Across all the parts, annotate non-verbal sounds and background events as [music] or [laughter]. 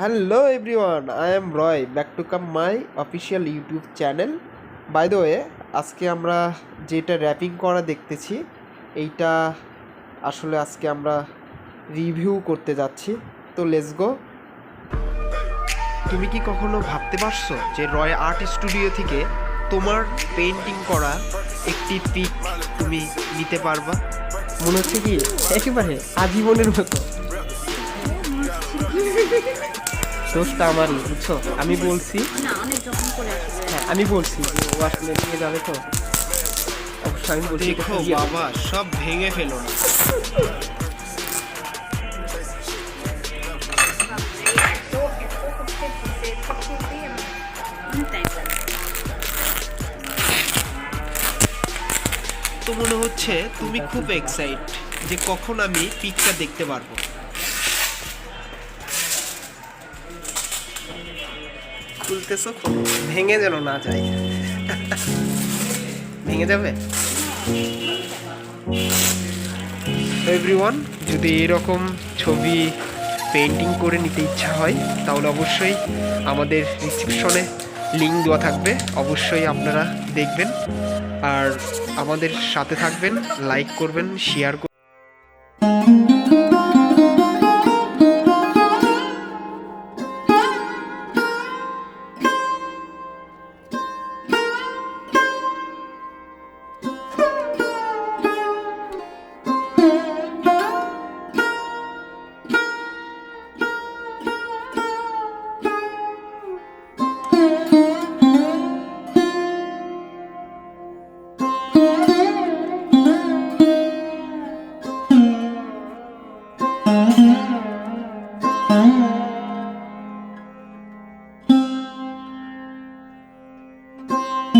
Hello everyone I am Roy back to come my official YouTube channel by the way আজকে আমরা যেটা wrapping করা দেখতেছি, এইটা আসলে আজকে আমরা রিভিউ করতে যাচ্ছি। তো লেটস গো তুমি কি কখনো ভাবতে পারছ যে রয় আর্ট স্টুডিও থেকে তোমার পেন্টিং করা একটি পিক তুমি নিতে পারবা? মনে হচ্ছে কি একেবারে আজীবনের মতো। [laughs] দোষটা আমারই বুঝছ? আমি বলছি না অনেক যখন করে আসবে হ্যাঁ আমি বলছি যে ও আসলে নিয়ে যাবে তো। অবশ্যই আমি বলছি দেখো বাবা সব ভেঙে ফেলো না। আমার তো মনে হচ্ছে তুমি খুব এক্সাইট যে কখন আমি পিকটা দেখতে পারব। খুলতেছো ভেঙে যেন না যায়। ভেঙে যাবে? এভরিওয়ান যদি এরকম ছবি পেন্টিং করে নিতে ইচ্ছা হয়, তাহলে অবশ্যই আমাদের রিসিপশনে লিঙ্ক দেওয়া থাকবে। অবশ্যই আপনারা দেখবেন। আর আমাদের সাথে থাকবেন লাইক করবেন শেয়ার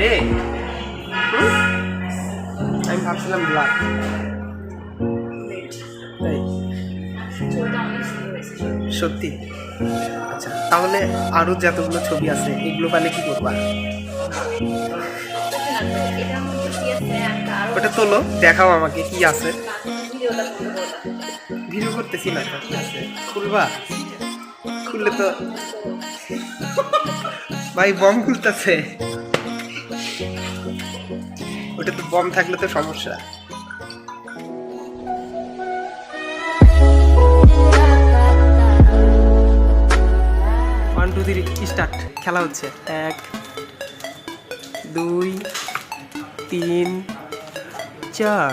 রে। আমি ভাবছিলাম ব্ল্যাক সত্যি? আচ্ছা তাহলে আরও যতগুলো ছবি আছে, এগুলো পালে কি করবা? ওটা তোলো, দেখাও আমাকে কি আছে। ভিডিও করতেছি না খুলবা? খুললে তো ভাই, বম খুলতেছে। ওটা তো বম থাকলে তো সমস্যা। ওয়ান টু থ্রি স্টার্ট খেলা হচ্ছে। এক, দুই, তিন, চার,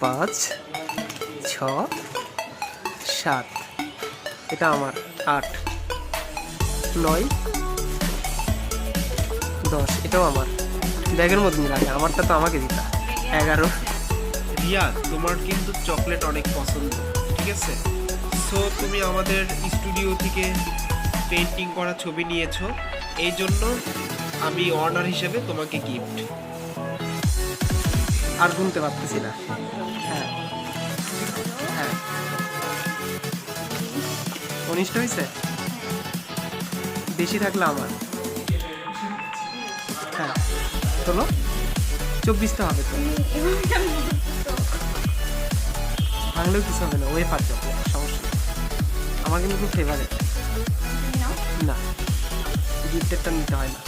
পাঁচ, ছ, সাত। এটা আমার আট। নয়, দশ। এটাও আমার। ব্যাগের মধ্যে লাগে আমারটা তো আমাকে দিতা এগারো। রিয়া তোমার কিন্তু চকলেট অনেক পছন্দ ঠিক আছে? সো তুমি আমাদের স্টুডিও থেকে পেন্টিং করা ছবি নিয়েছো এই জন্য আমি অর্ডার হিসেবে তোমাকে গিফট আর গুনতে পারতেছি না। হ্যাঁ। হ্যাঁ। উনিশটা হয়েছে? বেশি থাকলে আমার। হ্যাঁ। চলো চব্বিশটা হবে তো। ভাঙলেও কিছু হবে না ওয়ে পার যাবে সমস্যা আমার কিন্তু খুব ফেভারেট না গিফটেরটা নিতে হয় না।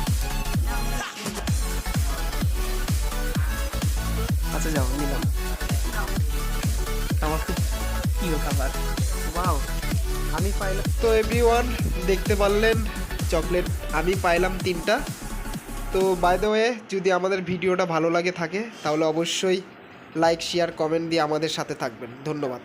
আচ্ছা যাও, নিলাম। আমার খুব প্রিয় খাবার। ওয়াও। আমি পাইলাম তো এভরিওয়ান দেখতে পারলেন, চকলেট। আমি পাইলাম তিনটা। তো বাই ওয়ে যদি আমাদের ভিডিওটা ভালো লাগে থাকে, তাহলে অবশ্যই লাইক শেয়ার কমেন্ট দিয়ে আমাদের সাথে থাকবেন। ধন্যবাদ।